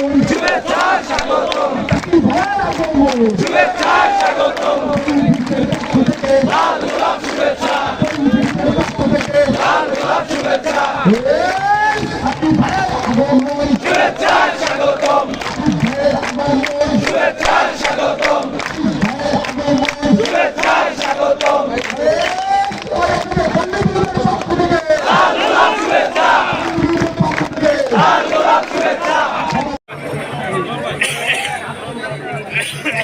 আগমন শুভেচ্ছা স্বাগতম ভাইয়ের আগমন শুভেচ্ছা স্বাগতম লাল গোলাপ শুভেচ্ছা লাল গোলাপ শুভেচ্ছা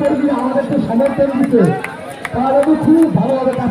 থেকে আমাদেরকে সমর্থন দিতে তারা খুব ভালোভাবে কাজ